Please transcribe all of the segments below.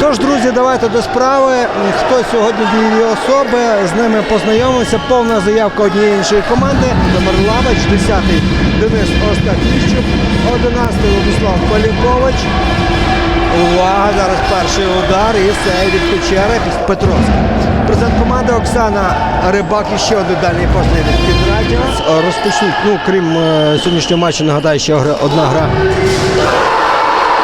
Тож, друзі, давайте до справи. Хто сьогодні дієві особи, з ними познайомимося. Повна заявка однієї іншої команди. Номер Лавич, 10-й Денис Остапіщук, 11-й Владислав Полікович. Увага! Зараз перший удар і сей від Печери Петровська. Президент команди Оксана Рибак і ще один дальній постріл від Підрадіо. Розпочнуть, ну крім е, сьогоднішнього матчу, нагадаю, ще одна гра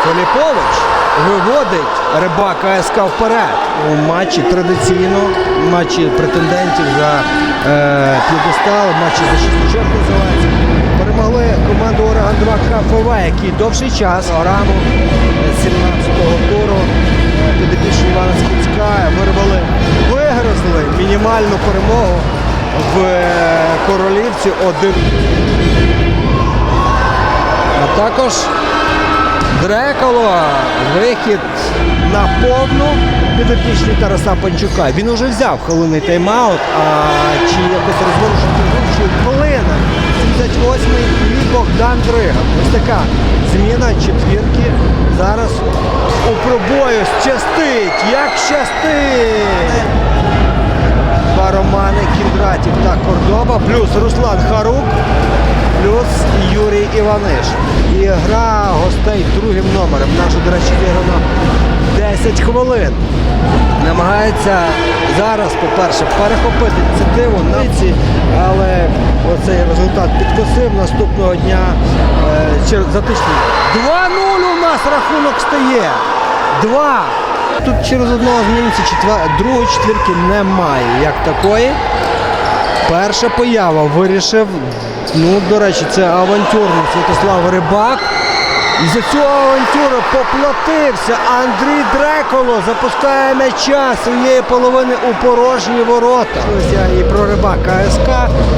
Филіпович виводить Рибака СК вперед. У матчі традиційно, в матчі претендентів за е, п'єдестал, матчі за шість очок називається. Перемогли команду Ореган 2 КФВ, який довший час раму 17-го туру. Е, підопічні Івана Скіцька вирвали, вигрозли мінімальну перемогу в е, Королівці 1 а також Дрекало, вихід на повну підопічний Тараса Панчука. Він уже взяв хвилинний тайм-аут, а чи якось розворушити чи хвилина. 78-й і Богдан Дриган. Ось така зміна четвірки. Зараз у пробою щастить, як щастить! Два Романи Кіндратів та Кордоба, плюс Руслан Харук, плюс Юрій Іваниш. І гра гостей другим номером. Наша, до речі, зіграно 10 хвилин. Намагається зараз, по-перше, перехопити ініціативу на ці, але оцей результат підкосив наступного дня е, через затишний. 2-0 у нас рахунок стає. Два. Тут через одного четвер... другої четвірки немає як такої. Перша поява вирішив. Ну, до речі, це авантюрник Святослав Рибак. І за цю авантюру поплатився Андрій Дреколо. Запускає м'яча своєї половини у порожні ворота. І про Рибака СК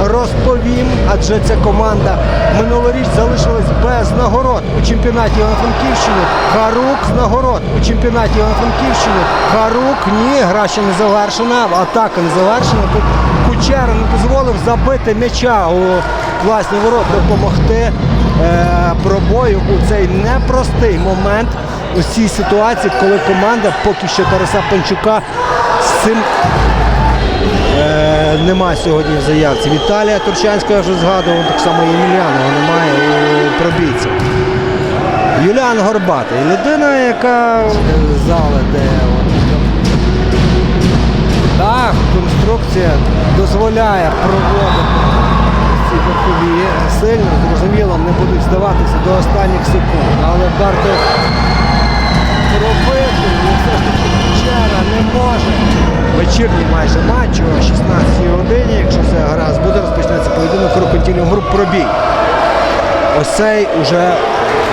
розповім, адже ця команда минулоріч залишилась без нагород у чемпіонаті Івано-Франківщини. Гарук з нагород у чемпіонаті Івано-Франківщини. Гарук ні, гра ще не завершена, атака не завершена. Тут Кучера не дозволив забити м'яча у власні ворот, допомогти е, пробою у цей непростий момент у цій ситуації, коли команда поки що Тараса Панчука з цим е, нема сьогодні в заявці. Віталія Турчанського я вже згадував, так само і Емельянова немає у пробійці. Юліан Горбатий. Людина, яка зали, де так, конструкція дозволяє проводити бокові сильно, зрозуміло, не будуть здаватися до останніх секунд. Але варто робити, і все ж таки вчора не може. Вечірній майже матч о 16 годині, якщо все гаразд буде, розпочнеться поєдинок Крокодилів груп пробій. Ось цей уже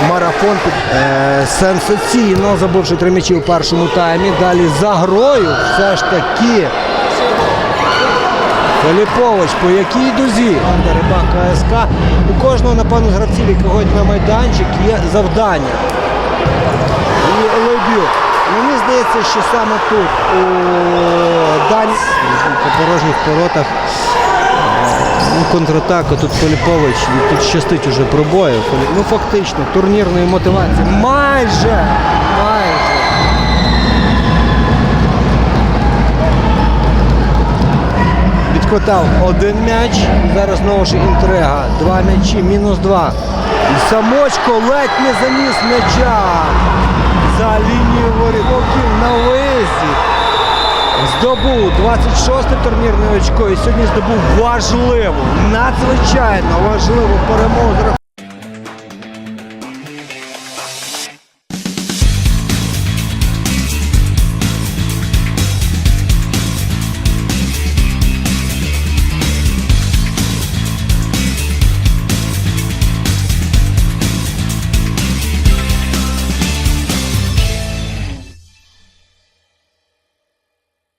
марафон е, сенсаційно забивши три м'ячі у першому таймі. Далі за грою все ж таки. Филіпович, по якій дузі? Команда Рибака АСК. У кожного, напевно, з гравців, які ходять на майданчик, є завдання. І Лебюк. Мені здається, що саме тут у Дані по порожніх воротах Ну, контратака тут Филіпович, тут щастить уже пробою. Ну фактично, турнірної мотивації. Майже. Відкотав один м'яч. Зараз знову ж інтрига. Два м'ячі, мінус два. І Самочко ледь не заніс м'яча за лінію ворітоків на виїзді. Здобув 26 турнірне очко і сьогодні здобув важливу, надзвичайно важливу перемогу